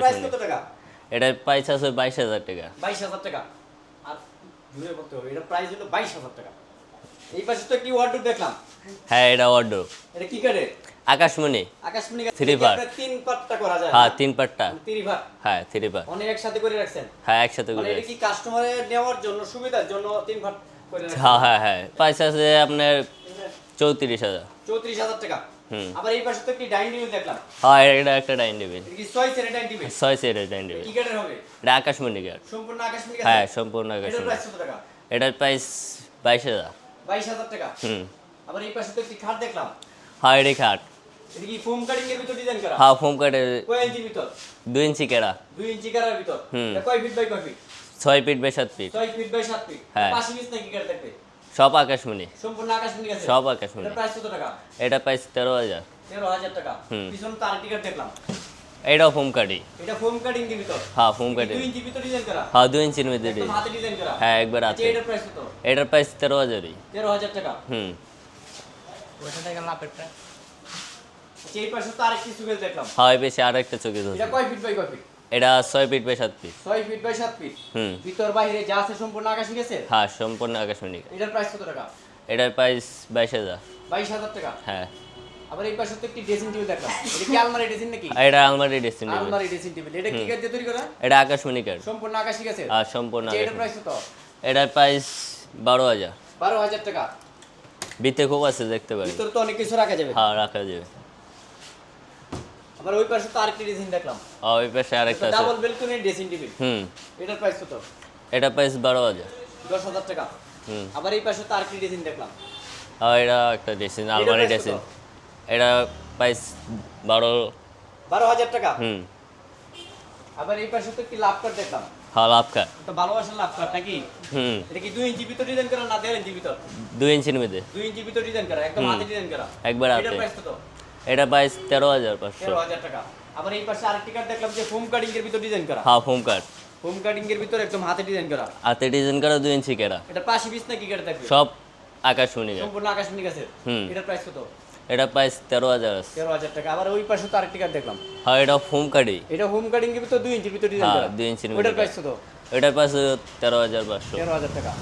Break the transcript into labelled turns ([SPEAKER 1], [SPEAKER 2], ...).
[SPEAKER 1] Price কত টাকা?
[SPEAKER 2] এটার প্রাইস আছে বাইশ হাজার টাকা।
[SPEAKER 1] বাইশ হাজার টাকা? আর দূরে করতে হবে এটা প্রাইস হলো বাইশ হাজার টাকা। এই পাশে তো কি ওয়ার্ডরোব দেখলাম।
[SPEAKER 2] হ্যাঁ এটা অর্ডার
[SPEAKER 1] এটা কি কাটে
[SPEAKER 2] আকাশমণি।
[SPEAKER 1] আকাশমণি
[SPEAKER 2] Three part.
[SPEAKER 1] তিন পাটটা করা যায়।
[SPEAKER 2] হ্যাঁ তিন পাটটা।
[SPEAKER 1] তিন ভাগ
[SPEAKER 2] হ্যাঁ থ্রি পাট
[SPEAKER 1] অনেক একসাথে করে রাখছেন।
[SPEAKER 2] হ্যাঁ একসাথে
[SPEAKER 1] মানে
[SPEAKER 2] করে
[SPEAKER 1] এটা কি কাস্টমারের নেওয়ার জন্য সুবিধার জন্য তিন ভাগ করে রাখছেন?
[SPEAKER 2] হ্যাঁ হ্যাঁ। হ্যাঁ প্রাইস আছে আপনার চৌত্রিশ হাজার।
[SPEAKER 1] চৌত্রিশ হাজার টাকা।
[SPEAKER 2] হুম।
[SPEAKER 1] আবার এই পাশে তো কি ডাইনিং টেবিল দেখলাম।
[SPEAKER 2] হ্যাঁ এটা একটা ডাইন টেবিল
[SPEAKER 1] ছয় সেটের ডাইনিং টেবিল
[SPEAKER 2] ছয় সিটের ডাইন টেবিল
[SPEAKER 1] কি কাঠের হবে?
[SPEAKER 2] এটা আকাশমণি কাঠ
[SPEAKER 1] সম্পূর্ণ আকাশমণি
[SPEAKER 2] হ্যাঁ সম্পূর্ণ আকাশমণি এটার প্রাইস বাইশ হাজার।
[SPEAKER 1] বাইশ হাজার টাকা।
[SPEAKER 2] হুম।
[SPEAKER 1] আবার এই পাশে তো একটি খাট দেখলাম।
[SPEAKER 2] হ্যাঁ এটি খাট।
[SPEAKER 1] এটা কি ফোম কাটিং এর ভিতর ডিজাইন করা?
[SPEAKER 2] হ্যাঁ ফোম
[SPEAKER 1] কয় ভিতর?
[SPEAKER 2] ইঞ্চি কেড়া।
[SPEAKER 1] দুই ইঞ্চি ভিতর। কয় ফিট বাই কয় ফিট
[SPEAKER 2] ছয় ফিট বাই সাত ফিট
[SPEAKER 1] ছয় ফিট বাই সাত ফিট
[SPEAKER 2] হ্যাঁ।
[SPEAKER 1] পাশে নাকি
[SPEAKER 2] সব আকাশমণি।
[SPEAKER 1] সম্পূর্ণ আকাশমণি গাছ
[SPEAKER 2] সব আকাশমণি।
[SPEAKER 1] এটার প্রাইস কত টাকা?
[SPEAKER 2] এটা প্রাইস তেরো হাজার।
[SPEAKER 1] তেরো হাজার টাকা।
[SPEAKER 2] হুম।
[SPEAKER 1] পিছনে তার টিকার দেখলাম।
[SPEAKER 2] এটাও ফোম কাঠি
[SPEAKER 1] এটা ফোম কাটিং এর ভিতর?
[SPEAKER 2] হ্যাঁ ফোম
[SPEAKER 1] দুই
[SPEAKER 2] কাঠি
[SPEAKER 1] ইঞ্চি ভিতর ডিজাইন করা?
[SPEAKER 2] হ্যাঁ দুই ইঞ্চির মধ্যে দিই
[SPEAKER 1] হাতে ডিজাইন করা?
[SPEAKER 2] হ্যাঁ একবার হাতে।
[SPEAKER 1] এটার প্রাইস কত?
[SPEAKER 2] এটার প্রাইস তেরো হাজারই।
[SPEAKER 1] তেরো টাকা?
[SPEAKER 2] হুম।
[SPEAKER 1] ওইটা দেখলাম লাভের প্রাইস এই পাশে তো আরেকটি সুকেস দেখলাম।
[SPEAKER 2] হয় বেশি আর একটা চোখে ধরছে
[SPEAKER 1] এটা কয় ফিট বাই কয় ফিট
[SPEAKER 2] এটা ছয় ফিট বাই সাত ফিট।
[SPEAKER 1] ছয় ফিট বাই ফিট?
[SPEAKER 2] হুম।
[SPEAKER 1] ভিতর বাইরে যা আছে সম্পূর্ণ আকাশি গেছে?
[SPEAKER 2] হ্যাঁ সম্পূর্ণ
[SPEAKER 1] এটার প্রাইস কত টাকা?
[SPEAKER 2] এটার প্রাইস
[SPEAKER 1] টাকা?
[SPEAKER 2] হ্যাঁ।
[SPEAKER 1] আবার এই পাশে তো একটি ড্রেসিং টেবিল দেখলাম। এটা কি আলমারি ড্রেসিং নাকি?
[SPEAKER 2] এটা আলমারি ডেস্টিন
[SPEAKER 1] আলমারি ড্রেসিং টেবিল এটা কি দিয়ে তৈরি করা?
[SPEAKER 2] এটা আকাশমণি কাঠ
[SPEAKER 1] সম্পূর্ণ আকাশি গেছে?
[SPEAKER 2] আর সম্পূর্ণ
[SPEAKER 1] আচ্ছা, এটার প্রাইস কত?
[SPEAKER 2] এটার প্রাইস বারো হাজার।
[SPEAKER 1] বারো হাজার টাকা।
[SPEAKER 2] বিতে খুব আছে দেখতে পারি।
[SPEAKER 1] ভিতরে তো অনেক কিছু রাখা যাবে।
[SPEAKER 2] হ্যাঁ রাখা যাবে।
[SPEAKER 1] আবার ওই পাশে তো আরেকটি ড্রেসিং দেখলাম।
[SPEAKER 2] আর ওই পাশে আরেকটা আছে।
[SPEAKER 1] ডাবল বেলকনি ড্রেসিং টেবিল
[SPEAKER 2] হুম।
[SPEAKER 1] এটার প্রাইস কত?
[SPEAKER 2] এটা প্রাইস বারো হাজার।
[SPEAKER 1] দশ হাজার টাকা।
[SPEAKER 2] হুম।
[SPEAKER 1] আবার এই পাশে তো আরেকটি ড্রেসিং দেখলাম।
[SPEAKER 2] আর এটা একটা ড্রেসিং আলমারি ড্রেসিং এটা প্রাইস বারো।
[SPEAKER 1] বারো হাজার টাকা?
[SPEAKER 2] হুম।
[SPEAKER 1] আবার এই পাশে তো একটি লাভ কার্ড দেখলাম।
[SPEAKER 2] হ্যাঁ লাভ কাঠ
[SPEAKER 1] তো ভালোবাসার লাভ কার্ড নাকি?
[SPEAKER 2] হুম।
[SPEAKER 1] এটা কি দুই ইঞ্চি ভিতর ডিজাইন করা না দেড় ইঞ্চি ভিতর?
[SPEAKER 2] দুই ইঞ্চির মধ্যে।
[SPEAKER 1] দুই ইঞ্চি ভিতর ডিজাইন করা একদম। হাতে ডিজাইন করা।
[SPEAKER 2] একবার হাতে।
[SPEAKER 1] প্রাইস কত?
[SPEAKER 2] এটা প্রাইস তেরো হাজার পাঁচশো।
[SPEAKER 1] টাকা। আবার এই পাশে আরেকটি কার্ড দেখলাম যে কাটিং এর ভিতর ডিজাইন করা।
[SPEAKER 2] হ্যাঁ
[SPEAKER 1] কাটিং এর ভিতর একদম হাতে ডিজাইন করা।
[SPEAKER 2] হাতে ডিজাইন করা দুই ইঞ্চি কেরা?
[SPEAKER 1] এটা পাশে নাকি কাট থাকবে?
[SPEAKER 2] সব আকাশমণি
[SPEAKER 1] সম্পূর্ণ আকাশমণি গাছের।
[SPEAKER 2] হুম।
[SPEAKER 1] এটার প্রাইস কত?
[SPEAKER 2] এটা প্রাইস তেরো হাজার।
[SPEAKER 1] তেরো হাজার টাকা। আবার ওই পাশে তো আরেকটি কার্ড দেখলাম।
[SPEAKER 2] হ্যাঁ এটা ফোম কাঠি
[SPEAKER 1] এটা হোম কাটিং এর ভিতর দুই ইঞ্চি ভিতর ডিজাইন
[SPEAKER 2] হ্যাঁ
[SPEAKER 1] করা।
[SPEAKER 2] দুই ইঞ্চির
[SPEAKER 1] ওটার প্রাইস কত?
[SPEAKER 2] এটার প্রাইস তেরো হাজার পাঁচশো।
[SPEAKER 1] তেরো হাজার টাকা।